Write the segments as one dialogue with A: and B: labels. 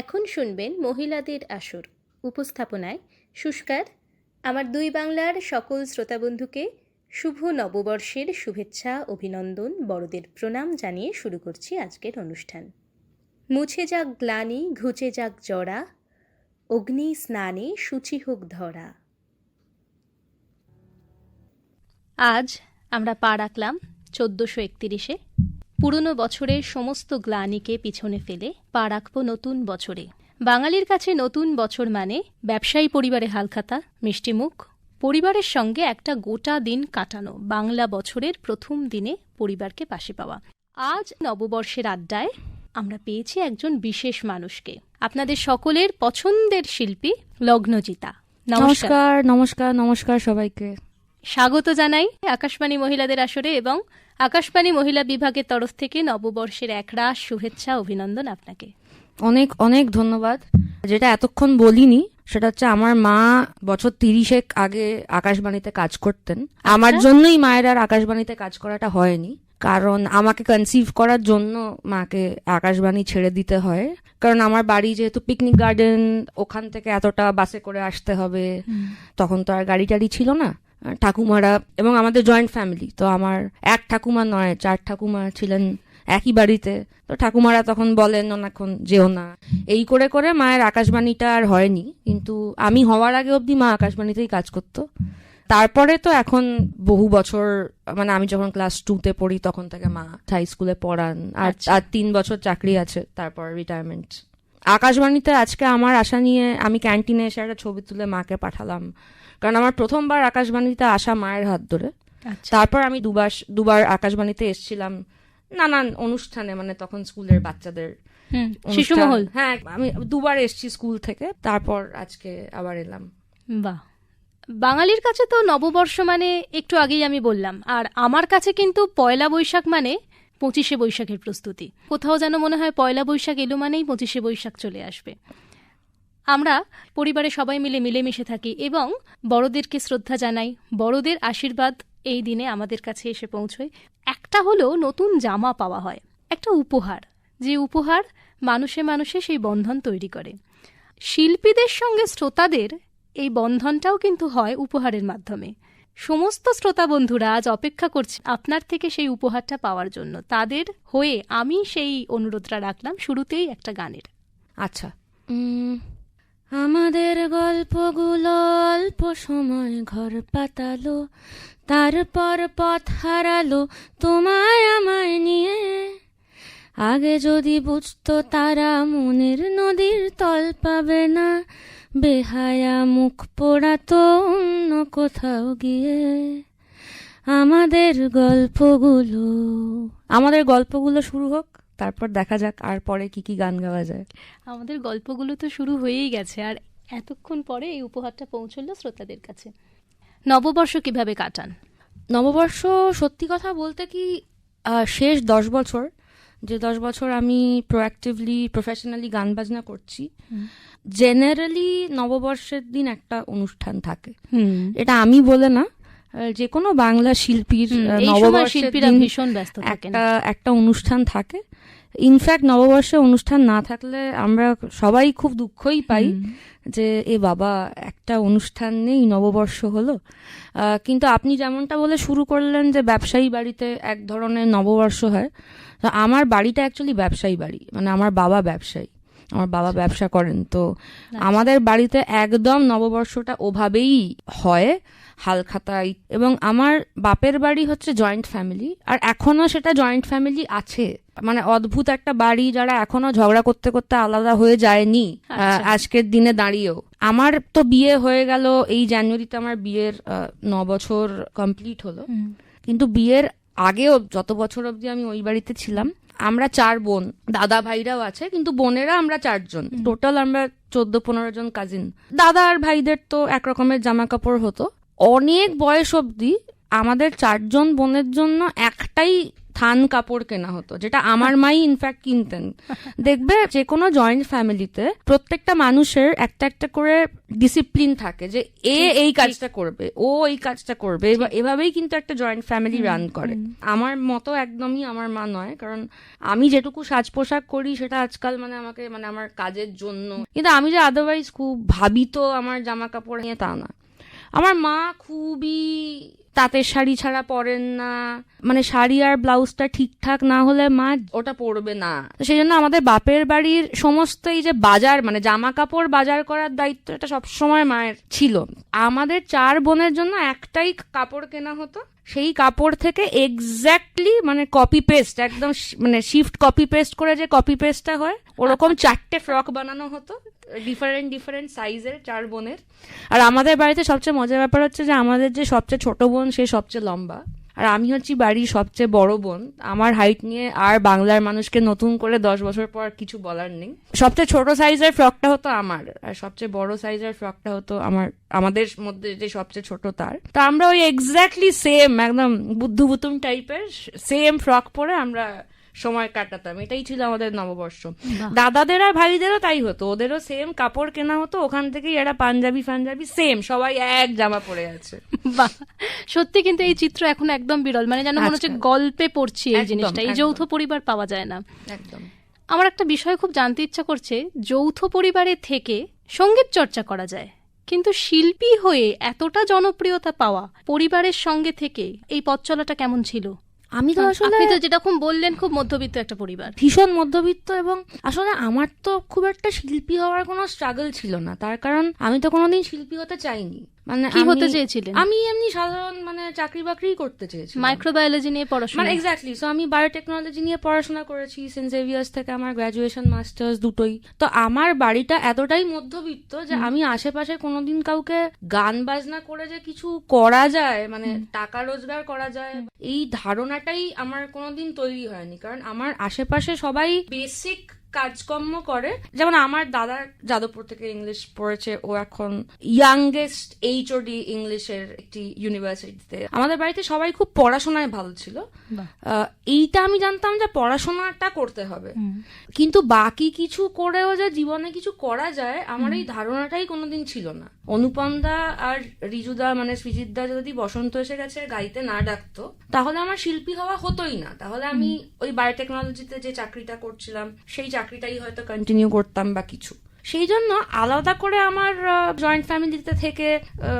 A: এখন শুনবেন মহিলাদের আসর। উপস্থাপনায় সুস্কার, আমার দুই বাংলার সকল শ্রোতাবন্ধুকে শুভ নববর্ষের শুভেচ্ছা, অভিনন্দন, বড়দের প্রণাম জানিয়ে শুরু করছি আজকের অনুষ্ঠান। মুছে যাক গ্লানি, ঘুচে যাক জরা, অগ্নি স্নানে সূচি হোক ধরা। আজ আমরা পা রাখলাম চোদ্দোশো একতিরিশে পুরনো বছরের সমস্ত গ্লানিকে পিছনে ফেলে পা রাখব নতুন বছরে। বাঙালির কাছে নতুন বছর মানে ব্যবসায়ী পরিবারে হালখাতা মিষ্টিমুখ পরিবারের সঙ্গে একটা গোটা দিন কাটানো, বাংলা বছরের প্রথম দিনে পরিবারকে পাশে পাওয়া। আজ নববর্ষের আড্ডায় আমরা পেয়েছি একজন বিশেষ মানুষকে। আপনাদের সকলের পছন্দের শিল্পী লগ্নজিতা। নমস্কার
B: নমস্কার নমস্কার সবাইকে।
A: স্বাগত জানাই আকাশবাণী মহিলাদের আসরে এবং আকাশবাণী মহিলা বিভাগের তরফ থেকে নববর্ষের একরাশ শুভেচ্ছা অভিনন্দন আপনাকে।
B: অনেক অনেক ধন্যবাদ। যেটা এতক্ষণ বলিনি সেটা হচ্ছে আমার মা বছর তিরিশেক আগে আকাশবাণীতে কাজ করতেন। আমার জন্যই মায়ের আর আকাশবাণীতে কাজ করাটা হয়নি কারণ আমাকে কনসিভ করার জন্য মাকে আকাশবাণী ছেড়ে দিতে হয়। কারণ আমার বাড়ি যেহেতু পিকনিক গার্ডেন ওখান থেকে এতটা বাসে করে আসতে হবে। তখন তো আর গাড়ি টাড়ি ছিল না। ঠাকুমারা এবং আমাদের জয়েন্ট ফ্যামিলি তো আমার এক ঠাকুমা নয় চার ঠাকুমা ছিলেন একই বাড়িতে। তো ঠাকুমারা তখন বলেন অনেকক্ষণ যেও না। এই করে করে মায়ের আকাশবাণীটা আর হয়নি। কিন্তু আমি হওয়ার আগে অবধি মা আকাশবাণীতেই কাজ করতো। তারপরে তো এখন বহু বছর মানে আমি যখন ক্লাস টুতে পড়ি তখন থেকে মা হাই স্কুলে পড়ান। আর
A: আচ্ছা।
B: আর তিন বছর চাকরি আছে তারপর রিটায়ারমেন্ট আকাশবাণীতে আজকে আমার আশা নিয়ে আমি ক্যান্টিনে এসে একটা ছবি তুলে মাকে পাঠালাম। কারণ আমার প্রথমবার আকাশবাণীতে আসা মায়ের হাত ধরে।
A: আচ্ছা।
B: তারপর আমি দুবার দুবার আকাশবাণীতে এসেছিলাম নানান অনুষ্ঠানে মানে তখন স্কুলের বাচ্চাদের।
A: শিশুমহল।
B: হ্যাঁ আমি দুবার এসেছি স্কুল থেকে তারপর আজকে আবার এলাম।
A: বাহ। বাঙালির কাছে তো নববর্ষ মানে একটু আগেই আমি বললাম। আর আমার কাছে কিন্তু পয়লা বৈশাখ মানে পঁচিশে বৈশাখের প্রস্তুতি। কোথাও যেন মনে হয় পয়লা বৈশাখ এলো মানেই পঁচিশে বৈশাখ চলে আসবে। আমরা পরিবারে সবাই মিলে মিলেমিশে থাকি এবং বড়দেরকে শ্রদ্ধা জানাই। বড়দের আশীর্বাদ এই দিনে আমাদের কাছে এসে পৌঁছয়। একটা হলো নতুন জামা পাওয়া হয়, একটা উপহার। যে উপহার মানুষে মানুষে সেই বন্ধন তৈরি করে। শিল্পীদের সঙ্গে শ্রোতাদের এই বন্ধনটাও কিন্তু হয় উপহারের মাধ্যমে। সমস্ত শ্রোতা বন্ধুরা আজ অপেক্ষা করছে আপনার থেকে সেই উপহারটা পাওয়ার জন্য। তাদের হয়ে আমি সেই অনুরোধটা রাখলাম শুরুতেই একটা গানের।
B: আচ্ছা। আমাদের গল্পগুলো অল্প সময় ঘর পাতালো তারপর পথ হারালো তোমায় আমায় নিয়ে। আগে যদি বুঝতো তারা মনের নদীর তল পাবে না বেহায়া মুখ পোড়াতো অন্য কোথাও গিয়ে। আমাদের গল্পগুলো। আমাদের গল্পগুলো শুরু হোক তারপর দেখা যাক আর পরে কি কি গান গাওয়া যায়।
A: আমাদের গল্পগুলো তো শুরু হয়েই গেছে আর এতক্ষণ পরে এই উপহারটা পৌঁছলো শ্রোতাদের কাছে। নববর্ষ কীভাবে কাটান?
B: নববর্ষ সত্যি কথা বলতে কি শেষ দশ বছর যে দশ বছর আমি প্রোঅ্যাক্টিভলি প্রফেশনালি গান বাজনা করছি জেনারেলি নববর্ষের দিন একটা অনুষ্ঠান থাকে। এটা আমি বলে না যে কোনো বাংলা শিল্পীর নববর্ষের
A: শিল্পীরা ভীষণ ব্যস্ত
B: একটা একটা অনুষ্ঠান থাকে। ইনফ্যাক্ট নববর্ষে অনুষ্ঠান না থাকলে আমরা সবাই খুব দুঃখই পাই যে এ বাবা একটা অনুষ্ঠান নেই নববর্ষ হলো। কিন্তু আপনি যেমনটা বলে শুরু করলেন যে ব্যবসায়ী বাড়িতে এক ধরনের নববর্ষ হয় তো আমার বাড়িটা অ্যাকচুয়ালি ব্যবসায়ী বাড়ি মানে আমার বাবা ব্যবসায়ী আমার বাবা ব্যবসা করেন। তো আমাদের বাড়িতে একদম নববর্ষটা ওভাবেই হয়। হালখাতায় এবং আমার বাপের বাড়ি হচ্ছে জয়েন্ট ফ্যামিলি আর এখনও সেটা জয়েন্ট ফ্যামিলি আছে। মানে অদ্ভুত একটা বাড়ি যারা এখনও ঝগড়া করতে করতে আলাদা হয়ে যায়নি
A: আচ্ছা।
B: আজকের দিনে দাঁড়িয়েও। আমার তো বিয়ে হয়ে গেল এই জানুয়ারিতে আমার বিয়ের ন বছর কমপ্লিট হলো। কিন্তু বিয়ের আগেও যত বছর অবধি আমি ওই বাড়িতে ছিলাম আমরা চার বোন দাদা ভাইরাও আছে কিন্তু বোনেরা আমরা চারজন। টোটাল আমরা চোদ্দ পনেরো জন কাজিন দাদা আর ভাইদের তো একরকমের জামা কাপড় হতো। অনেক বয়স অবধি আমাদের চারজন বোনের জন্য একটাই থান কাপড় কেনা হতো যেটা আমার মাই ইনফ্যাক্ট কিনতেন। দেখবে যে কোনো জয়েন্ট ফ্যামিলিতে প্রত্যেকটা মানুষের একটা একটা করে ডিসিপ্লিন থাকে যে এ এই কাজটা করবে ও এই কাজটা করবে এভাবেই কিন্তু একটা জয়েন্ট ফ্যামিলি রান করে। আমার মতো একদমই আমার মা নয় কারণ আমি যেটুকু সাজ পোশাক করি সেটা আজকাল মানে আমাকে মানে আমার কাজের জন্য। কিন্তু আমি যে আদারওয়াইজ খুব ভাবিত আমার জামা কাপড় নিয়ে তা না আমার মা খুবই তাঁতের শাড়ি ছাড়া পরেন না। মানে শাড়ি আর ব্লাউজটা ঠিকঠাক না হলে মা ওটা পরবে না। সেই জন্য আমাদের বাপের বাড়ির সমস্ত এই যে বাজার মানে জামা কাপড় বাজার করার দায়িত্ব এটা সবসময় মায়ের ছিল। আমাদের চার বোনের জন্য একটাই কাপড় কেনা হতো। সেই কাপড় থেকে এক্স্যাক্টলি মানে কপি পেস্ট একদম মানে শিফট কপি পেস্ট করে যে কপি পেস্টটা হয় ওরকম চারটে ফ্রক বানানো হতো ডিফারেন্ট ডিফারেন্ট সাইজের চার বোনের। আর আমাদের বাড়িতে সবচেয়ে মজার ব্যাপার হচ্ছে যে আমাদের যে সবচেয়ে ছোট বোন সে সবচেয়ে লম্বা। আর আমি হচ্ছি বাড়ির সবচেয়ে বড় বোন। আমার হাইট নিয়ে আর বাংলার মানুষকে নতুন করে দশ বছর পর কিছু বলার নেই। সবচেয়ে ছোট সাইজের ফ্রকটা হতো আমার, আর সবচেয়ে বড় সাইজের ফ্রকটা হতো আমার, আমাদের মধ্যে যে সবচেয়ে ছোট তার। তো আমরা ওই এক্স্যাক্টলি সেম একদম বুদ্ধ বুতুম টাইপের সেম ফ্রক পরে আমরা সময় কাটাতাম। এটাই ছিল আমাদের নববর্ষ। দাদাদের আর ভাইদেরও তাই হতো। ওদেরও সেম কাপড় কেনা হতো। ওখান থেকেই এরা পাঞ্জাবি ফাঞ্জাবি সেম সবাই এক জামা পরে আছে।
A: সত্যি কিন্তু এই চিত্র এখন একদম বিরল। মানে যেন মনে হচ্ছে গল্পে পড়ছি এই জিনিসটা। এই যৌথ পরিবার পাওয়া যায় না।
B: একদম।
A: আমার একটা বিষয় খুব জানতে ইচ্ছা করছে। যৌথ পরিবারে থেকে সংগীত চর্চা করা যায়। কিন্তু শিল্পী হয়ে এতটা জনপ্রিয়তা পাওয়া পরিবারের সঙ্গে থেকে এই পথ চলাটা কেমন ছিল?
B: আমি তো আসলে
A: আপনি তো যেরকম বললেন খুব মধ্যবিত্ত একটা পরিবার।
B: ভীষণ মধ্যবিত্ত এবং আসলে আমার তো খুব একটা শিল্পী হওয়ার কোনো স্ট্রাগল ছিল না। তার কারণ আমি তো কোনোদিন শিল্পী হতে চাইনি। মানে
A: কি হতে চেয়েছিলেন?
B: আমি এমনি সাধারণ মানে চাকরি বাকরি করতে চেয়েছি
A: মাইক্রোবায়োলজি নিয়ে পড়াশোনা?
B: মানে এক্স্যাক্টলি সো আমি বায়োটেকনোলজি নিয়ে পড়াশোনা করেছি সেন্ট জেভিয়ার্স থেকে আমার গ্র্যাজুয়েশন মাস্টার্স দুটোই। তো আমার বাড়িটা এতটাই মধ্যবিত্ত যে আমি আশেপাশে কোনোদিন কাউকে গান বাজনা করে যে কিছু করা যায় মানে টাকা রোজগার করা যায় এই ধারণাটাই আমার কোনোদিন তৈরি হয়নি। কারণ আমার আশেপাশে সবাই বেসিক কাজকর্ম করে। যেমন আমার দাদা যাদবপুর থেকে ইংলিশ পড়েছে ও এখন ইয়াংগেস্ট এইচওডি ইংলিশের একটি ইউনিভার্সিটিতে আমাদের বাড়িতে সবাই খুব পড়াশোনায় ভালো ছিল। এইটা আমি জানতাম যে পড়াশোনাটা করতে হবে। কিন্তু বাকি কিছু করেও যে জীবনে কিছু করা যায় আমার এই ধারণাটাই কোনোদিন ছিল না। অনুপমদা আর রিজুদা মানে সৃজিতদা যদি বসন্ত এসে গেছে গাইতে না ডাকতো তাহলে আমার শিল্পী হওয়া হতোই না। তাহলে আমি ওই বায়োটেকনোলজিতে যে চাকরিটা করছিলাম সেই চাকরিটাই হয়তো কন্টিনিউ করতাম বা কিছু। সেই জন্য আলাদা করে আমার জয়েন্ট ফ্যামিলিতে থেকে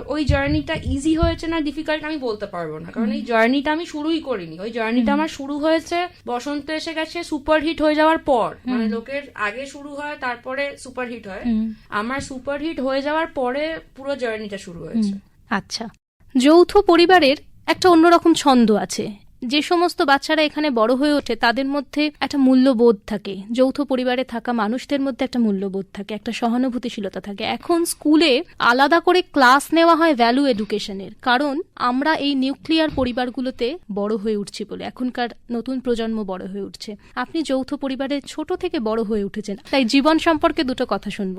B: ওই জার্নিটা ইজি হয়েছে না ডিফিকাল্ট আমি বলতে পারব না। কারণ এই জার্নিটা আমি শুরুই করিনি। ওই জার্নিটা আমার শুরু হয়েছে বসন্ত এসে গেছে সুপার হিট হয়ে যাওয়ার পর। মানে লোকের আগে শুরু হয় তারপরে সুপার হিট হয়। আমার সুপার হিট হয়ে যাওয়ার পরে পুরো জার্নিটা শুরু হয়েছে।
A: আচ্ছা। যৌথ পরিবারের একটা অন্যরকম ছন্দ আছে। যে সমস্ত বাচ্চারা এখানে বড় হয়ে ওঠে, তাদের মধ্যে একটা মূল্যবোধ থাকে। যৌথ পরিবারে থাকা মানুষদের মধ্যে একটা মূল্যবোধ থাকে, একটা সহানুভূতিশীলতা থাকে। এখন স্কুলে আলাদা করে ক্লাস নেওয়া হয় ভ্যালু এডুকেশনের, কারণ আমরা এই নিউক্লিয়ার পরিবারগুলোতে বড় হয়ে উঠছি বলে, এখনকার নতুন প্রজন্ম বড় হয়ে উঠছে। আপনি যৌথ পরিবারে ছোট থেকে বড় হয়ে উঠেছেন, তাই জীবন সম্পর্কে দুটো কথা শুনব।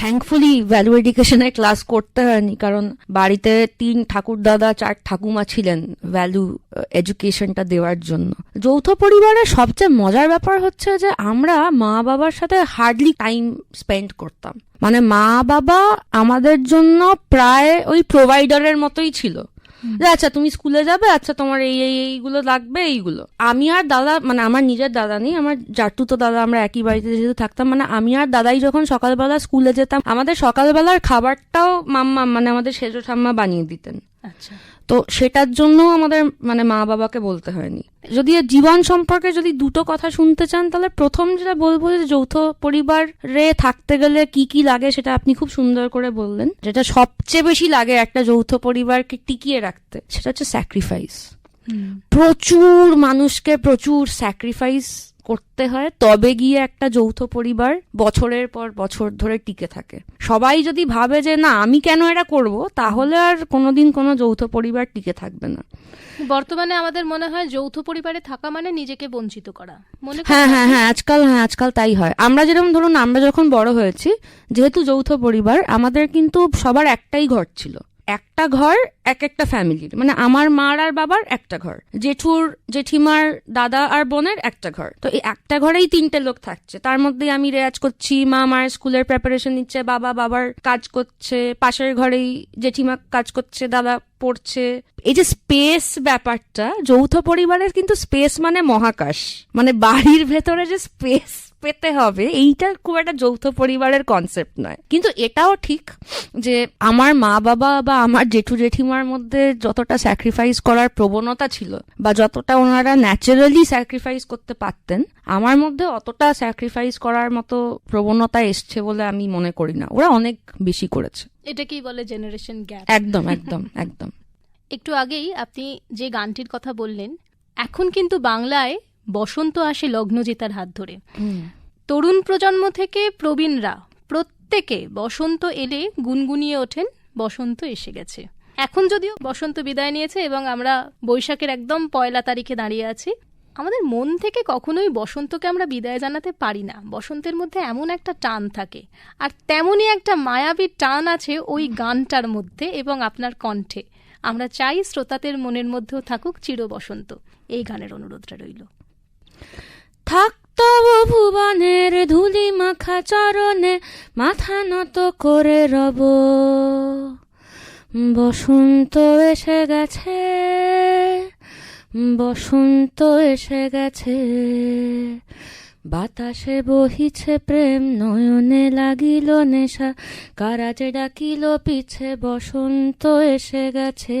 B: থ্যাঙ্কফুলি ভ্যালু এডুকেশনের ক্লাস করতে হয়নি, কারণ বাড়িতে তিন ঠাকুর দাদা, চার ঠাকুমা ছিলেন ভ্যালু এডুকেশনটা দেওয়ার জন্য। যৌথ পরিবারের সবচেয়ে মজার ব্যাপার হচ্ছে যে আমরা মা বাবার সাথে হার্ডলি টাইম স্পেন্ড করতাম। মানে মা বাবা আমাদের জন্য প্রায় ওই প্রোভাইডারের মতোই ছিল। যে আচ্ছা তুমি স্কুলে যাবে আচ্ছা তোমার এই এই, এইগুলো লাগবে, এইগুলো। আমি আর দাদা মানে আমার নিজের দাদা নেই, আমার জাটু তো দাদা, আমরা একই বাড়িতে যেহেতু থাকতাম মানে আমি আর দাদাই যখন সকালবেলা স্কুলে যেতাম, আমাদের সকালবেলার খাবারটাও মাম্মা মানে আমাদের সেজো ঠাম্মা বানিয়ে দিতেন। তো সেটার জন্য আমাদের মানে মা বাবাকে বলতে হয়নি। যদি জীবন সম্পর্কে যদি দুটো কথা শুনতে চান তাহলে প্রথম যেটা বলব যে যৌথ পরিবারে থাকতে গেলে কি কি লাগে সেটা আপনি খুব সুন্দর করে বললেন। যেটা সবচেয়ে বেশি লাগে একটা যৌথ পরিবারকে টিকিয়ে রাখতে সেটা হচ্ছে স্যাক্রিফাইস প্রচুর মানুষকে প্রচুর স্যাক্রিফাইস করতে হয় তবে গিয়ে একটা যৌথ পরিবার বছরের পর বছর ধরে টিকে থাকে। সবাই যদি ভাবে যে না আমি কেন এটা করব? তাহলে আর কোনোদিন কোনো যৌথ পরিবার টিকে থাকবে না।
A: বর্তমানে আমাদের মনে হয় যৌথ পরিবারে থাকা মানে নিজেকে বঞ্চিত করা। মনে
B: হ্যাঁ হ্যাঁ হ্যাঁ আজকাল হ্যাঁ আজকাল তাই হয়। আমরা যেরকম ধরুন আমরা যখন বড় হয়েছি যেহেতু যৌথ পরিবার আমাদের কিন্তু সবার একটাই ঘর ছিল। একটা ঘর, এক একটা ফ্যামিলির মানে আমার মার আর বাবার একটা ঘর। জেঠুর, জেঠিমার, দাদা আর বোনের একটা ঘর। তো এই একটা ঘরেই তিনটে লোক থাকছে। তার মধ্যে আমি রেয়াজ করছি, মা মায়ের স্কুলের প্রিপারেশন নিচ্ছে, বাবা বাবার কাজ করছে, পাশের ঘরেই জেঠিমা কাজ করছে, দাদা পড়ছে। এই যে স্পেস ব্যাপারটা, যৌথ পরিবারের কিন্তু স্পেস মানে মহাকাশ। মানে বাড়ির ভেতরে যে স্পেস পেতে হবে এইটা খুব একটা যৌথ পরিবারের কনসেপ্ট নয়। কিন্তু এটাও ঠিক যে আমার মা বাবা বা আমার জেঠু জেঠিমার মধ্যে যতটা স্যাক্রিফাইস করার প্রবণতা ছিল বা যতটা ওনারা ন্যাচারালি স্যাক্রিফাইস করতে পারতেন আমার মধ্যে অতটা স্যাক্রিফাইস করার মতো প্রবণতা এসছে বলে আমি মনে করি না। ওরা অনেক বেশি করেছে।
A: এটাকেই বলে জেনারেশন গ্যাপ
B: একদম একদম একদম।
A: একটু আগেই আপনি যে গানটির কথা বললেন এখন কিন্তু বাংলায় বসন্ত আসে লগ্নজিতার হাত ধরে। তরুণ প্রজন্ম থেকে প্রবীণরা প্রত্যেকে বসন্ত এলে গুনগুনিয়ে ওঠেন বসন্ত এসে গেছে। এখন যদিও বসন্ত বিদায় নিয়েছে এবং আমরা বৈশাখের একদম পয়লা তারিখে দাঁড়িয়ে আছি আমাদের মন থেকে কখনোই বসন্তকে আমরা বিদায় জানাতে পারি না। বসন্তের মধ্যে এমন একটা টান থাকে আর তেমনই একটা মায়াবী টান আছে ওই গানটার মধ্যে এবং আপনার কণ্ঠে। আমরা চাই শ্রোতাদের মনের মধ্যেও থাকুক চির বসন্ত। এই গানের অনুরোধটা রইল।
B: থাকতো ভুবনের ধুলি মাখা চরণে, মাথা নত করে রব। বসন্ত এসে গেছে, বসন্ত এসে গেছে। বাতাসে বহিছে প্রেম, নয়নে লাগিল নেশা। কারাজে ডাকিল পিছে, বসন্ত এসে গেছে।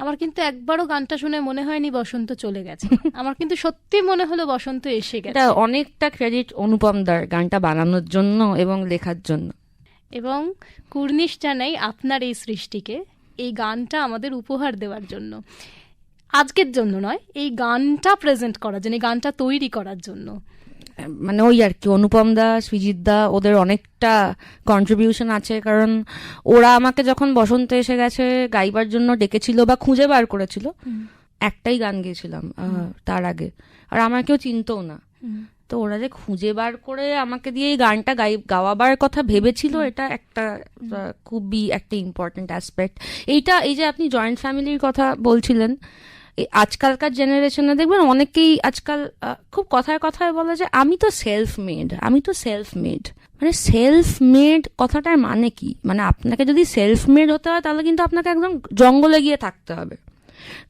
A: আমার কিন্তু একবারও গানটা শুনে মনে হয়নি বসন্ত চলে গেছে। আমার কিন্তু সত্যি মনে হলো বসন্ত এসে
B: এটা
A: গেছে।
B: অনেকটা ক্রেডিট অনুপম দার গানটা বানানোর জন্য এবং লেখার জন্য।
A: এবং কুর্নিশ জানাই আপনার এই সৃষ্টিকে এই গানটা আমাদের উপহার দেওয়ার জন্য। আজকের জন্য নয় এই গানটা প্রেজেন্ট করার জন্য এই গানটা তৈরি করার জন্য।
B: মানে ওই আর কি অনুপম দা সৃজিত দা ওদের অনেকটা কন্ট্রিবিউশন আছে। কারণ ওরা আমাকে যখন বসন্ত এসে গেছে গাইবার জন্য ডেকেছিল বা খুঁজে বার করেছিল একটাই গান গেয়েছিলাম তার আগে। আর আমার কেউ চিনতও না। তো ওরা যে খুঁজে বার করে আমাকে দিয়ে এই গানটা গাই গাওয়াবার কথা ভেবেছিল এটা একটা খুবই একটা ইম্পর্টেন্ট অ্যাসপেক্ট এইটা এই যে আপনি জয়েন্ট ফ্যামিলির কথা বলছিলেন আজকালকার জেনারেশনে দেখবেন অনেকেই আজকাল খুব কথায় কথায় বলে যে, আমি তো সেলফ মেড আমি তো সেলফ মেড মানে সেলফ মেড কথাটার মানে কি? মানে আপনাকে যদি সেলফ মেড হতে হয়, তাহলে কিন্তু আপনাকে একদম জঙ্গলে গিয়ে থাকতে হবে।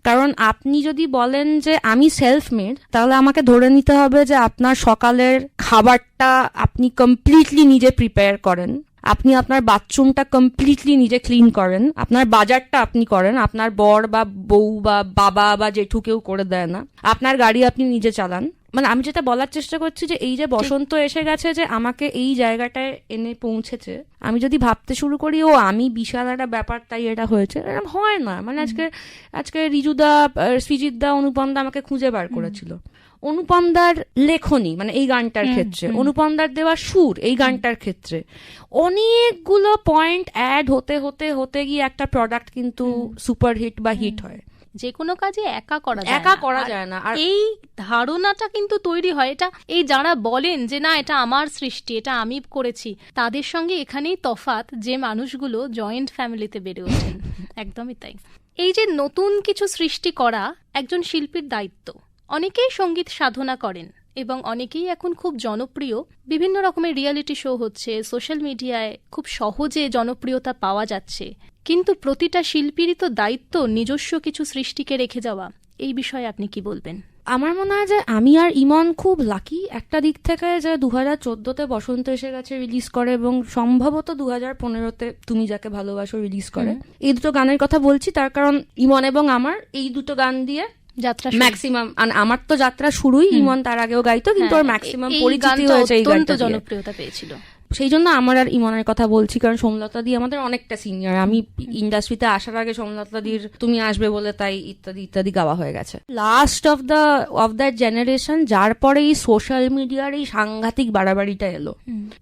B: কারণ আপনি যদি বলেন যে, আমি সেলফ মেড তাহলে আমাকে ধরে নিতে হবে যে, আপনার সকালের খাবারটা আপনি কমপ্লিটলি নিজে প্রিপেয়ার করেন। আপনি আপনার বাথরুমটা কমপ্লিটলি নিজে ক্লিন করেন। আপনার বাজারটা আপনি করেন। আপনার বর বা বউ বা বাবা বা জেঠু কেউ করে দেয় না। আপনার গাড়ি আপনি নিজে চালান। মানে আমি যেটা বলার চেষ্টা করছি যে এই যে বসন্ত এসে গেছে যে আমাকে এই জায়গাটায় এনে পৌঁছেছে আমি যদি ভাবতে শুরু করি ও আমি বিশাল একটা ব্যাপার তাই এটা হয়েছে। এরকম হয় না। মানে আজকে আজকে রিজুদা সৃজিতদা অনুপমদা আমাকে খুঁজে বার করেছিল। অনুপমদার লেখনী মানে এই গানটার ক্ষেত্রে। অনুপমদার দেওয়া সুর এই গানটার ক্ষেত্রে অনেকগুলো পয়েন্ট অ্যাড হতে হতে হতে গিয়ে একটা প্রোডাক্ট কিন্তু সুপার হিট বা হিট হয়।
A: যে কোনো কাজে একা করা যায়
B: একা করা যায় না। আর
A: এই ধারণাটা কিন্তু তৈরি হয়। এটা এই যারা বলেন যে না এটা আমার সৃষ্টি এটা আমি করেছি তাদের সঙ্গে এখানেই তফাত যে মানুষগুলো জয়েন্ট ফ্যামিলিতে বেড়ে ওঠেন। একদমই তাই। এই যে নতুন কিছু সৃষ্টি করা একজন শিল্পীর দায়িত্ব। অনেকেই সংগীত সাধনা করেন এবং অনেকেই এখন খুব জনপ্রিয়। বিভিন্ন রকমের রিয়ালিটি শো হচ্ছে সোশ্যাল মিডিয়ায় খুব সহজে জনপ্রিয়তা পাওয়া যাচ্ছে। কিন্তু প্রতিটা শিল্পীরই তো দায়িত্ব নিজস্ব কিছু সৃষ্টিকে রেখে যাওয়া। এই বিষয়ে আপনি কি বলবেন?
B: আমার মনে হয় যে আমি আর ইমন খুব লাকি একটা দিক থেকে যে দু হাজার চোদ্দোতে বসন্ত এসে গেছে রিলিজ করে এবং সম্ভবত দু হাজার পনেরোতে তুমি যাকে ভালোবাসো রিলিজ করে। এই দুটো গানের কথা বলছি তার কারণ ইমন এবং আমার এই দুটো গান দিয়ে
A: যাত্রা।
B: ম্যাক্সিমাম আমার তো যাত্রা শুরুই। ইমন তার আগেও গাইতো কিন্তু ওর
A: হ্যাঁ,
B: ম্যাক্সিমাম
A: এই
B: পরিচিতি হয়েছে এই গানটা
A: জনপ্রিয়তা পেয়েছিল
B: সেই জন্য আমার আর ইমনের কথা বলছি কারণ সোমলতা দি আমাদের অনেকটা সিনিয়র আমি ইন্ডাস্ট্রিতে আসার আগে সোমলতা দির তুমি আসবে বলে তাই ইত্যাদি ইত্যাদি গাওয়া হয়ে গেছে। Last of the of that generation যার পরে এই সোশ্যাল মিডিয়ার এই সাংঘাতিক বাড়াবাড়িটা এলো।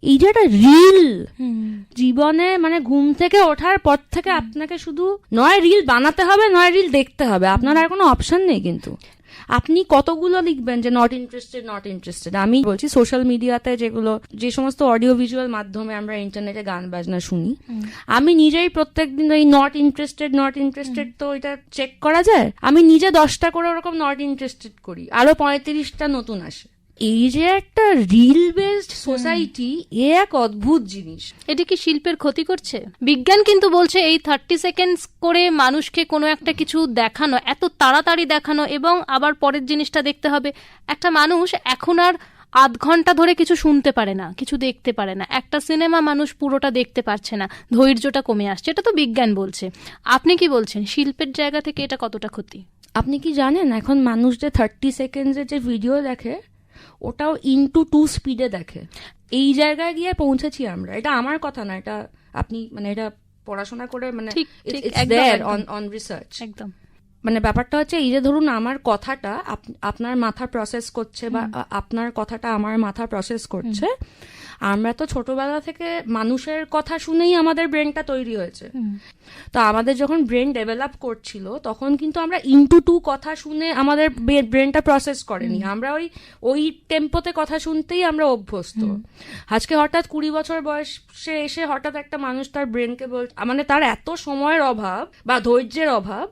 B: এই যে একটা রিল জীবনে মানে ঘুম থেকে ওঠার পর থেকে আপনাকে শুধু নয় রিল বানাতে হবে নয় রিল দেখতে হবে। আপনার আর কোনো অপশন নেই কিন্তু। আপনি কতগুলো লিখবেন যে নট ইন্টারেস্টেড নট ইন্টারেস্টেড আমি বলছি সোশ্যাল মিডিয়াতে যেগুলো যে সমস্ত অডিও ভিজুয়াল মাধ্যমে আমরা ইন্টারনেটে গান বাজনা শুনি আমি নিজেই প্রত্যেক দিন ওই নট ইন্টারেস্টেড নট ইন্টারেস্টেড তো এটা চেক করা যায়? আমি নিজে দশটা করে ওরকম নট ইন্টারেস্টেড করি আরও পঁয়ত্রিশটা নতুন আসে। এই যে একটা রিল বেসড সোসাইটি এ এক অদ্ভুত জিনিস।
A: এটা কি শিল্পের ক্ষতি করছে? বিজ্ঞান কিন্তু বলছে এই থার্টি সেকেন্ডস করে মানুষকে কোনো একটা কিছু দেখানো এত তাড়াতাড়ি দেখানো এবং আবার পরের জিনিসটা দেখতে হবে। একটা মানুষ এখন আর আধ ঘণ্টা ধরে কিছু শুনতে পারে না কিছু দেখতে পারে না। একটা সিনেমা মানুষ পুরোটা দেখতে পারছে না ধৈর্যটা কমে আসছে। এটা তো বিজ্ঞান বলছে। আপনি কি বলছেন? শিল্পের জায়গা থেকে এটা কতটা ক্ষতি?
B: আপনি কি জানেন এখন মানুষ যে থার্টি সেকেন্ডসের যে ভিডিও দেখে ওটাও ইনটু টু স্পিডে দেখে। এই জায়গায় গিয়ে পৌঁছেছি আমরা। এটা আমার কথা না এটা আপনি মানে এটা পড়াশোনা করে মানে অন রিসার্চ
A: একদম
B: মানে ব্যাপারটা হচ্ছে এই যে ধরুন আমার কথাটা আপনার মাথা প্রসেস করছে বা আপনার কথাটা আমার মাথা প্রসেস করছে। আমরা তো ছোটবেলা থেকে মানুষের কথা শুনেই আমাদের ব্রেনটা তৈরি হয়েছে। তো আমাদের যখন ব্রেন ডেভেলপ করছিল তখন কিন্তু আমরা ইনটু টু কথা শুনে আমাদের ব্রেনটা প্রসেস করেনি। আমরা ওই ওই টেম্পোতে কথা শুনতেই আমরা অভ্যস্ত। আজকে হঠাৎ কুড়ি বছর বয়সে এসে হঠাৎ একটা মানুষ তার ব্রেনকে বল মানে তার এত সময়ের অভাব বা ধৈর্যের অভাব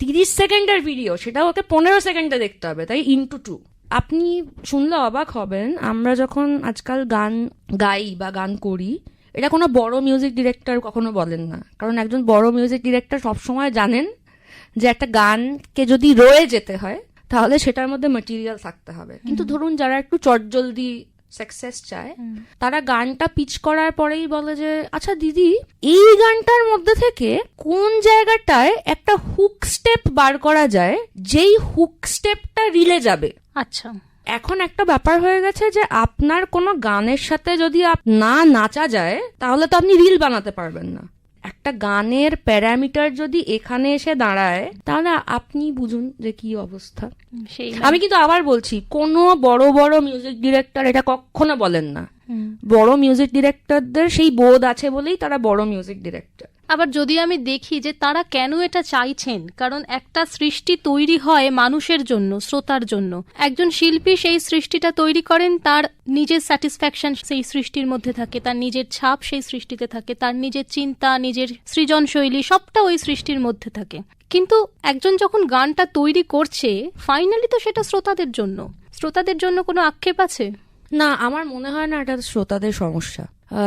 B: তিরিশ সেকেন্ডের ভিডিও সেটা ওকে পনেরো সেকেন্ডে দেখতে হবে তাই ইনটু টু আপনি শুনলে অবাক হবেন আমরা যখন আজকাল গান গাই বা গান করি এটা কোনো বড় মিউজিক ডিরেক্টর কখনো বলেন না। কারণ একজন বড় মিউজিক ডিরেক্টর সবসময় জানেন যে একটা গানকে যদি রয়ে যেতে হয় তাহলে সেটার মধ্যে মেটেরিয়াল থাকতে হবে। কিন্তু ধরুন যারা একটু চটজলদি সাকসেস চায় তারা গানটা পিচ করার পরেই বলে যে আচ্ছা দিদি এই গানটার মধ্যে থেকে কোন জায়গাটায় একটা হুক স্টেপ বার করা যায় যেই হুক স্টেপটা রিলে যাবে?
A: আচ্ছা।
B: এখন একটা ব্যাপার হয়ে গেছে যে আপনার কোনো গানের সাথে যদি না নাচা যায় তাহলে তো আপনি রিল বানাতে পারবেন না। একটা গানের প্যারামিটার যদি এখানে এসে দাঁড়ায় তাহলে আপনি বুঝুন যে কি অবস্থা।
A: সেই
B: আমি কিন্তু আবার বলছি কোন বড় বড় মিউজিক ডিরেক্টর এটা কখনো বলেন না। বড় মিউজিক ডিরেক্টরদের সেই বোধ আছে বলেই তারা বড় মিউজিক ডিরেক্টর
A: আবার যদি আমি দেখি যে তারা কেন এটা চাইছেন, কারণ একটা সৃষ্টি তৈরি হয় মানুষের জন্য, শ্রোতার জন্য। একজন শিল্পী সেই সৃষ্টিটা তৈরি করেন, তার নিজের স্যাটিসফ্যাকশন সেই সৃষ্টির মধ্যে থাকে, তার নিজের ছাপ সেই সৃষ্টিতে থাকে, তার নিজের চিন্তা, নিজের সৃজনশৈলী, সবটা ওই সৃষ্টির মধ্যে থাকে। কিন্তু একজন যখন গানটা তৈরি করছে ফাইনালি তো সেটা শ্রোতাদের জন্য। শ্রোতাদের জন্য কোনো আক্ষেপ আছে?
B: না, আমার মনে হয় না এটা শ্রোতাদের সমস্যা।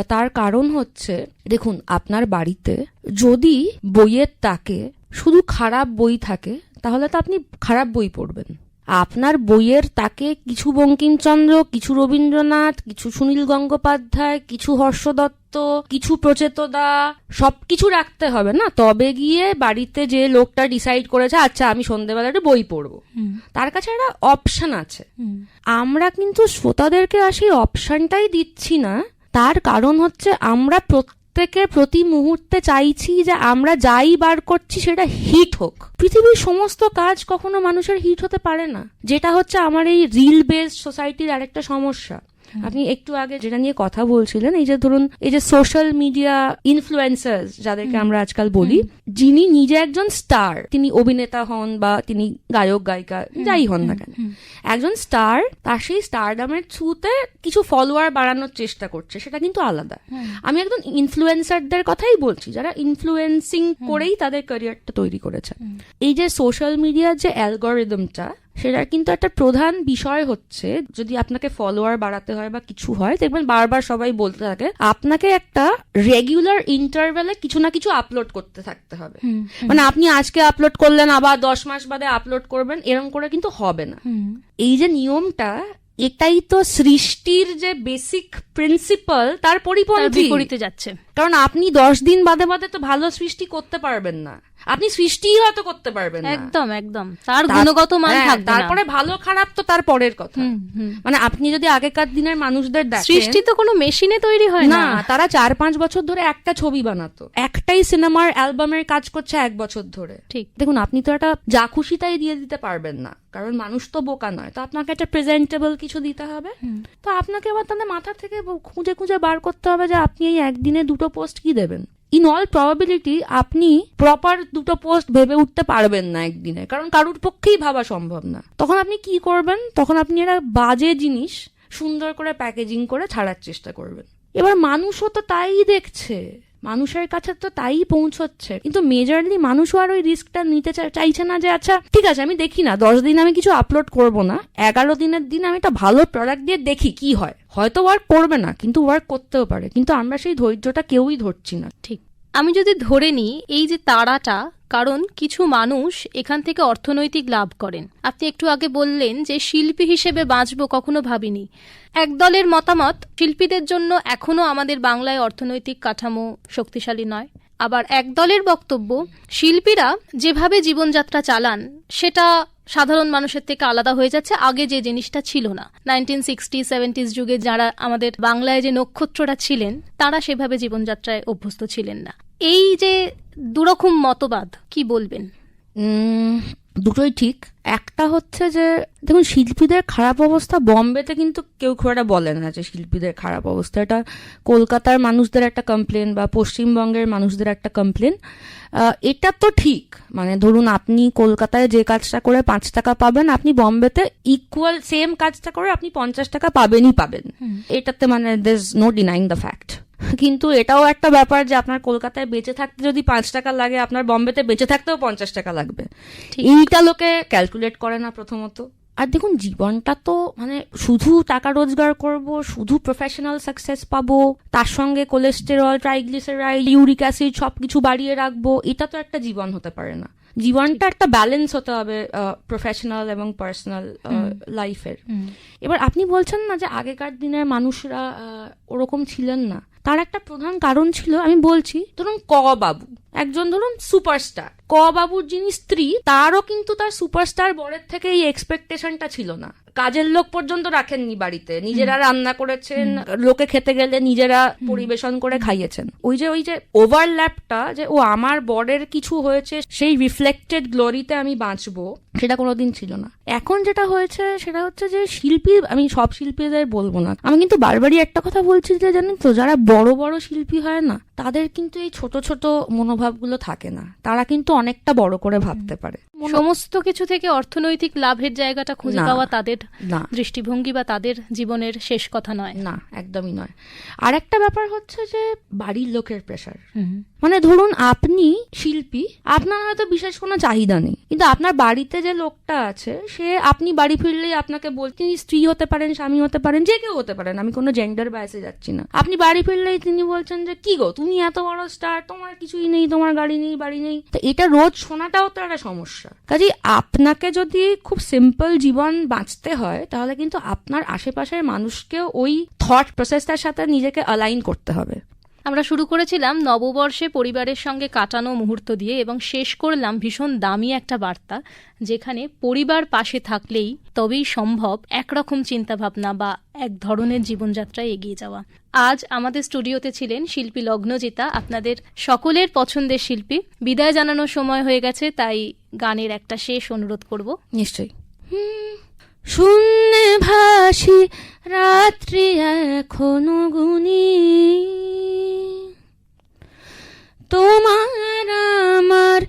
B: তার কারণ হচ্ছে দেখুন আপনার বাড়িতে যদি বইয়ের তাকে শুধু খারাপ বই থাকে তাহলে তো আপনি খারাপ বই পড়বেন। আপনার বইয়ের তাকে কিছু বঙ্কিমচন্দ্র কিছু রবীন্দ্রনাথ কিছু সুনীল গঙ্গোপাধ্যায় কিছু হর্ষ দত্ত কিছু প্রচেতদা সব কিছু রাখতে হবে না? তবে গিয়ে বাড়িতে যে লোকটা ডিসাইড করেছে আচ্ছা আমি সন্ধ্যেবেলা একটা বই পড়ব। তার কাছে একটা অপশান আছে। আমরা কিন্তু শ্রোতাদেরকে আর সেই অপশনটাই দিচ্ছি না তার কারণ হচ্ছে আমরা প্রত্যেকের প্রতি মুহূর্তে চাইছি যে আমরা যাই বার করছি সেটা হিট হোক। পৃথিবীর সমস্ত কাজ কখনো মানুষের হিট হতে পারে না। যেটা হচ্ছে আমার এই রিল বেসড সোসাইটির আরেকটা সমস্যা। আপনি একটু আগে যেটা নিয়ে কথা বলছিলেন এই যে ধরুন এই যে সোশ্যাল মিডিয়া ইনফ্লুয়েন্সার্স যাদেরকে আমরা আজকাল বলি যিনি নিজে একজন স্টার তিনি অভিনেতা হন বা তিনি গায়ক গায়িকা যাই হন না কেন একজন স্টার তার সেই স্টারডামের থ্রুতে কিছু ফলোয়ার বাড়ানোর চেষ্টা করছে সেটা কিন্তু আলাদা। আমি একজন ইনফ্লুয়েন্সারদের কথাই বলছি যারা ইনফ্লুয়েন্সিং করেই তাদের ক্যারিয়ারটা তৈরি করেছে। এই যে সোশ্যাল মিডিয়ার যে অ্যালগোরিদমটা সেটার কিন্তু একটা প্রধান বিষয় হচ্ছে যদি আপনাকে ফলোয়ার বাড়াতে হয় বা কিছু হয় দেখবেন বারবার সবাই বলতে থাকে আপনাকে একটা রেগুলার ইন্টারভেলে কিছু না কিছু আপলোড করতে থাকতে হবে। মানে আপনি আজকে আপলোড করলেন আবার দশ মাস বাদে আপলোড করবেন এরকম করে কিন্তু হবে না। এই যে নিয়মটা এটাই তো সৃষ্টির যে বেসিক প্রিন্সিপাল তার
A: তার
B: পরিপন্থী।
A: বিপরীতে যাচ্ছে।
B: কারণ আপনি দশ দিন বাদে বাদে তো ভালো সৃষ্টি করতে পারবেন না। আপনি সৃষ্টিই হয়তো করতে পারবেন না।
A: একদম একদম। তার গুণগত মান
B: হ্যাঁ,
A: থাকবে
B: তারপরে ভালো খারাপ তো তার পরের কথা। মানে আপনি যদি আগেকার দিনের মানুষদের দেখেন
A: সৃষ্টি তো কোনো মেশিনে তৈরি হয় না
B: না। তারা চার পাঁচ বছর ধরে একটা ছবি বানাতো। একটাই সিনেমার অ্যালবামের কাজ করছে এক বছর ধরে।
A: ঠিক।
B: দেখুন আপনি তো একটা যা খুশি তাই দিয়ে দিতে পারবেন না। কারণ মানুষ তো বোকা নয়। তো আপনাকে একটা প্রেজেন্টেবল কিছু দিতে হবে। তো আপনাকে আবার তাহলে মাথা থেকে খুঁজে খুঁজে বার করতে হবে যে আপনি এই একদিনে দুটো পোস্ট কি দেবেন? ইন অল প্রবাবিলিটি আপনি প্রপার দুটো পোস্ট ভেবে উঠতে পারবেন না একদিনে, কারণ কারোর পক্ষেই ভাবা সম্ভব না। তখন আপনি কি করবেন? তখন আপনি একটা বাজে জিনিস সুন্দর করে প্যাকেজিং করে ছাড়ার চেষ্টা করবেন। এবার মানুষও তো তাই দেখছে। মানুষের কাছে তো তাই পৌঁছচ্ছে। কিন্তু মেজরলি মানুষও আর ওই রিস্কটা নিতে চাইছে না যে আচ্ছা ঠিক আছে, আমি দেখি না, দশ দিন আমি কিছু আপলোড করব না, এগারো দিনের দিন আমি একটা ভালো প্রোডাক্ট দিয়ে দেখি কি হয়। হয়তো ওয়ার্ক করবে না, কিন্তু ওয়ার্ক করতেও পারে। কিন্তু আমরা সেই ধৈর্যটা কেউই ধরছি না।
A: ঠিক। আমি যদি ধরে নিই, এই যে তাড়াটা কারণ কিছু মানুষ এখান থেকে অর্থনৈতিক লাভ করেন। আপনি একটু আগে বললেন যে শিল্পী হিসেবে বাঁচব কখনো ভাবিনি। একদলের মতামত, শিল্পীদের জন্য এখনও আমাদের বাংলায় অর্থনৈতিক কাঠামো শক্তিশালী নয়। আবার একদলের বক্তব্য, শিল্পীরা যেভাবে জীবনযাত্রা চালান, সেটা সাধারণ মানুষের থেকে আলাদা হয়ে যাচ্ছে, আগে যে জিনিসটা ছিল না। নাইনটিন সিক্সটি সেভেন্টিস যুগে যারা আমাদের বাংলায় যে নক্ষত্ররা ছিলেন, তারা সেভাবে জীবনযাত্রায় অভ্যস্ত ছিলেন না। এই যে দুরকম মতবাদ কি বলবেন?
B: দুটোই ঠিক। একটা হচ্ছে যে দেখুন শিল্পীদের খারাপ অবস্থা বম্বেতে কিন্তু কেউ খুব একটা বলে না যে শিল্পীদের খারাপ অবস্থা। এটা কলকাতার মানুষদের একটা কমপ্লেন বা পশ্চিমবঙ্গের মানুষদের একটা কমপ্লেন এটা তো ঠিক। মানে ধরুন আপনি কলকাতায় যে কাজটা করে পাঁচ টাকা পাবেন আপনি বম্বেতে ইকুয়াল সেম কাজটা করে আপনি পঞ্চাশ টাকা পাবেনই পাবেন। এটাতে মানে there no denying the fact কিন্তু এটাও একটা ব্যাপার যে আপনার কলকাতায় বেঁচে থাকতে যদি পাঁচ টাকা লাগে আপনার বম্বেতে বেঁচে থাকতেও পঞ্চাশ টাকা লাগবে।
A: ঠিক।
B: এইটা লোকে ক্যালকুলেট করে না প্রথমত। আর দেখুন জীবনটা তো মানে শুধু টাকা রোজগার করব শুধু প্রফেশনাল সাকসেস পাবো তার সঙ্গে কোলেস্টেরল ট্রাইগ্লিসারাইড ইউরিক অ্যাসিড সব কিছু বাড়িয়ে রাখব এটা তো একটা জীবন হতে পারে না। জীবনটা একটা ব্যালেন্স হতে হবে প্রফেশনাল এবং পার্সোনাল লাইফের এবার আপনি বলছেন না যে আগেকার দিনের মানুষরা ওরকম ছিলেন না। তার একটা প্রধান কারণ ছিল আমি বলছি ধরুন ক বাবু একজন ধরুন সুপারস্টার। ক বাবুর যিনি স্ত্রী তারও কিন্তু তার সুপারস্টার বরের থেকে এই এক্সপেকটেশনটা ছিল না। কাজের লোক পর্যন্ত রাখেননি বাড়িতে। নিজেরা রান্না করেছেন লোকে খেতে গেলে নিজেরা পরিবেশন করে খাইয়েছেন। ওই যে ওই যে ওভারল্যাপটা যে ও আমার বরের কিছু হয়েছে সেই রিফ্লেক্টেড গ্লোরিতে আমি বাঁচবো সেটা কোনোদিন ছিল না। এখন যেটা হয়েছে সেটা হচ্ছে যে শিল্পী আমি সব শিল্পীদের বলব না। আমি কিন্তু বারবারই একটা কথা বলছি যে জানেন তো যারা বড় বড় শিল্পী হয় না তাদের কিন্তু এই ছোট ছোট মনোভাবগুলো থাকে না। তারা কিন্তু অনেকটা বড় করে ভাবতে পারে।
A: সমস্ত কিছু থেকে অর্থনৈতিক লাভের জায়গাটা খুঁজে পাওয়া তাদের দৃষ্টিভঙ্গি বা তাদের জীবনের শেষ কথা নয়।
B: না একদমই নয়। আর একটা ব্যাপার হচ্ছে যে বাড়ির লোকের প্রেশার মানে ধরুন আপনি শিল্পী, আপনার হয়তো বিশেষ কোনো চাহিদা নেই। কিন্তু আপনার বাড়িতে যে লোকটা আছে, সে আপনি বাড়ি ফিরলেই আপনাকে বলতে স্ত্রী হতে পারেন, স্বামী হতে পারেন, যে কেউ হতে পারেন, আমি কোনো জেন্ডার বায়াসে যাচ্ছি না। আপনি বাড়ি ফিরলেই তিনি বলছেন যে, কি গো, তুমি এত বড় স্টার তোমার কিছুই নেই, তোমার গাড়ি নেই, বাড়ি নেই। তো এটা রোজ শোনাটাও তো একটা সমস্যা। কাজে আপনাকে যদি খুব সিম্পল জীবন বাঁচতে হয়, তাহলে কিন্তু আপনার আশেপাশের মানুষকেও ওই থট প্রসেসটার সাথে নিজেকে অ্যালাইন করতে হবে।
A: আমরা শুরু করেছিলাম নববর্ষে পরিবারের সঙ্গে কাটানো মুহূর্ত দিয়ে এবং শেষ করলাম ভীষণ দামি একটা বার্তা যেখানে পরিবার পাশে থাকলেই তবেই সম্ভব একরকম চিন্তাভাবনা বা এক ধরনের জীবনযাত্রায় এগিয়ে যাওয়া। আজ আমাদের স্টুডিওতে ছিলেন শিল্পী লগ্নজিতা আপনাদের সকলের পছন্দের শিল্পী। বিদায় জানানোর সময় হয়ে গেছে তাই গানের একটা শেষ অনুরোধ করব।
B: নিশ্চয়ই। শূন্যে ভাসি রাত্রি এখনও গুনি। তোমার আমার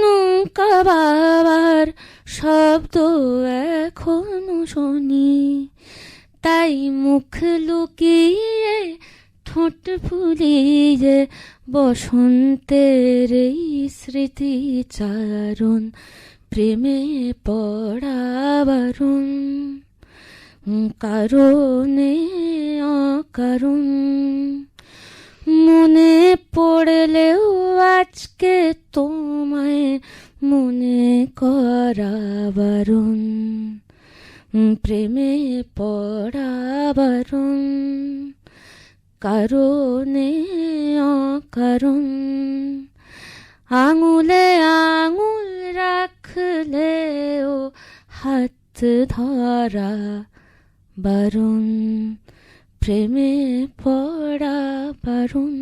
B: নৌকা বাবার শব্দ এখনও শুনি। তাই মুখ লুকিয়ে ঠোঁট ফুলিয়ে বসন্তের এই স্মৃতিচারণ প্রেমে পড়াবারণ কারণে অকারণ। মনে পড়লেও আজকে তোমায় মনে করাবারণ, প্রেমে পড়াবারণ, কারণে অকারণ। আঙুলে আঙুল রাখলে ও হাত ধরা বারণ। প্রেমে পড়া বারণ।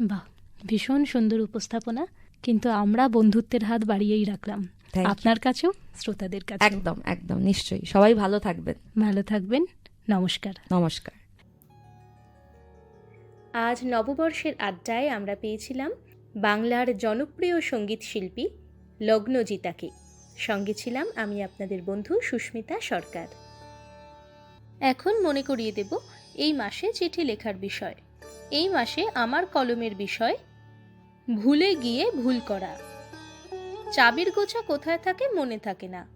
A: বাহ ভীষণ সুন্দর উপস্থাপনা কিন্তু আমরা বন্ধুত্বের হাত বাড়িয়েই রাখলাম। আপনার কাছেও শ্রোতাদের কাছে
B: একদম একদম নিশ্চয়ই। সবাই ভালো থাকবেন।
A: ভালো থাকবেন নমস্কার।
B: নমস্কার।
A: আজ নববর্ষের আড্ডায় আমরা পেয়েছিলাম বাংলার জনপ্রিয় সংগীত শিল্পী লগ্নজিতাকে। সঙ্গে ছিলাম আমি আপনাদের বন্ধু সুস্মিতা সরকার। এখন মনে করিয়ে দেব এই মাসে চিঠি লেখার বিষয়। এই মাসে আমার কলমের বিষয়, ভুলে গিয়ে ভুল করা। চাবির গোছা কোথায় থাকে মনে থাকে না।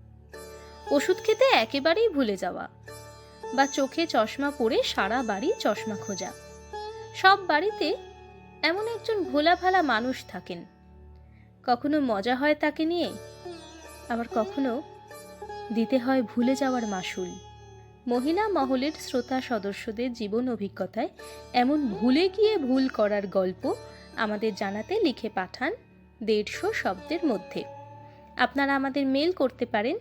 A: ওষুধ খেতে একেবারেই ভুলে যাওয়া বা চোখে চশমা পরে সারা বাড়ি চশমা খোঁজা। সব বাড়িতে এমন একজন ভোলা ভালা মানুষ থাকেন। কখনো মজা হয় তাকে নিয়ে, আবার কখনো দিতে হয় ভুলে যাওয়ার মাসুল। মহিলা মহলের শ্রোতা সদস্যদের জীবন অভিজ্ঞতায় এমন ভুলে গিয়ে ভুল করার গল্প আমাদের জানাতে লিখে পাঠান দেড়শো শব্দের মধ্যে। আপনারা আমাদের মেল করতে পারেন।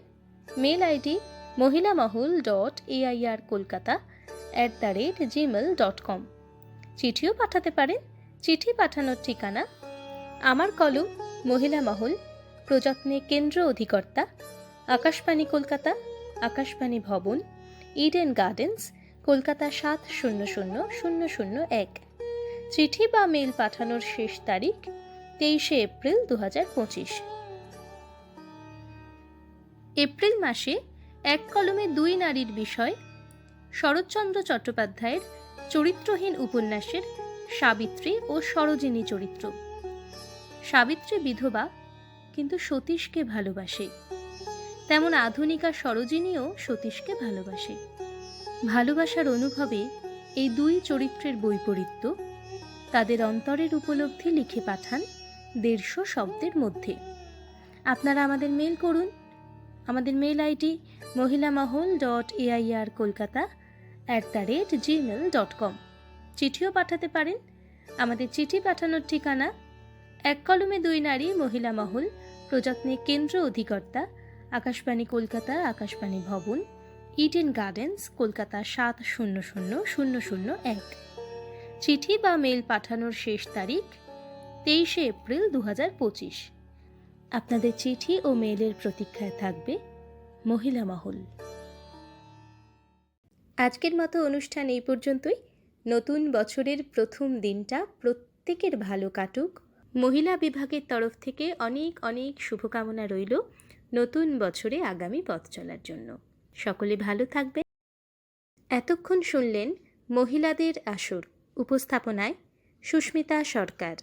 A: Mail ID Mahila Mahal dot AIR Kolkata at the rate Gmail dot com চিঠিও পাঠাতে পারেন। চিঠি পাঠানোর ঠিকানা আমার কলম মহিলা মহল প্রযত্নে কেন্দ্র অধিকর্তা, আকাশবাণী কলকাতা, আকাশবাণী ভবন ইডেন গার্ডেন্স কলকাতা সাত শূন্য শূন্য শূন্য শূন্য এক। চিঠি বা মেল পাঠানোর শেষ তারিখ তেইশে এপ্রিল দু হাজার পঁচিশ। এপ্রিল মাসে এক কলমে দুই নারীর বিষয়, শরৎচন্দ্র চট্টোপাধ্যায়ের চরিত্রহীন উপন্যাসের সাবিত্রী ও সরোজিনী চরিত্র। সাবিত্রী বিধবা, কিন্তু সতীশকে ভালোবাসে। তেমন আধুনিকা সরোজিনীও সতীশকে ভালোবাসে। ভালোবাসার অনুভবে এই দুই চরিত্রের বৈপরীত্য তাদের অন্তরের উপলব্ধি লিখে পাঠান দেড়শো শব্দের মধ্যে। আপনারা আমাদের মেল করুন। আমাদের mail ID Mahila Mahal dot AIR Kolkata at the rate Gmail dot com চিঠিও পাঠাতে পারেন। আমাদের চিঠি পাঠানোর ঠিকানা এক কলমে দুই নারী মহিলা মহল প্রযত্নে কেন্দ্র অধিকর্তা আকাশবাণী কলকাতা, আকাশবাণী ভবন ইডেন গার্ডেন্স কলকাতা সাত শূন্য শূন্য শূন্য শূন্য এক। চিঠি বা মেল পাঠানোর শেষ তারিখ তেইশে এপ্রিল দু পঁচিশ। আপনাদের চিঠি ও মেলের প্রতীক্ষায় থাকবে মহিলা মহল। আজকের মতো অনুষ্ঠান এই পর্যন্তই। নতুন বছরের প্রথম দিনটা প্রত্যেকের ভালো কাটুক। মহিলা বিভাগের তরফ থেকে অনেক অনেক শুভকামনা রইল। নতুন বছরে আগামী পথ চলার জন্য। সকলে ভালো থাকবেন। এতক্ষণ শুনলেন মহিলাদের আসর। উপস্থাপনায় সুস্মিতা সরকার।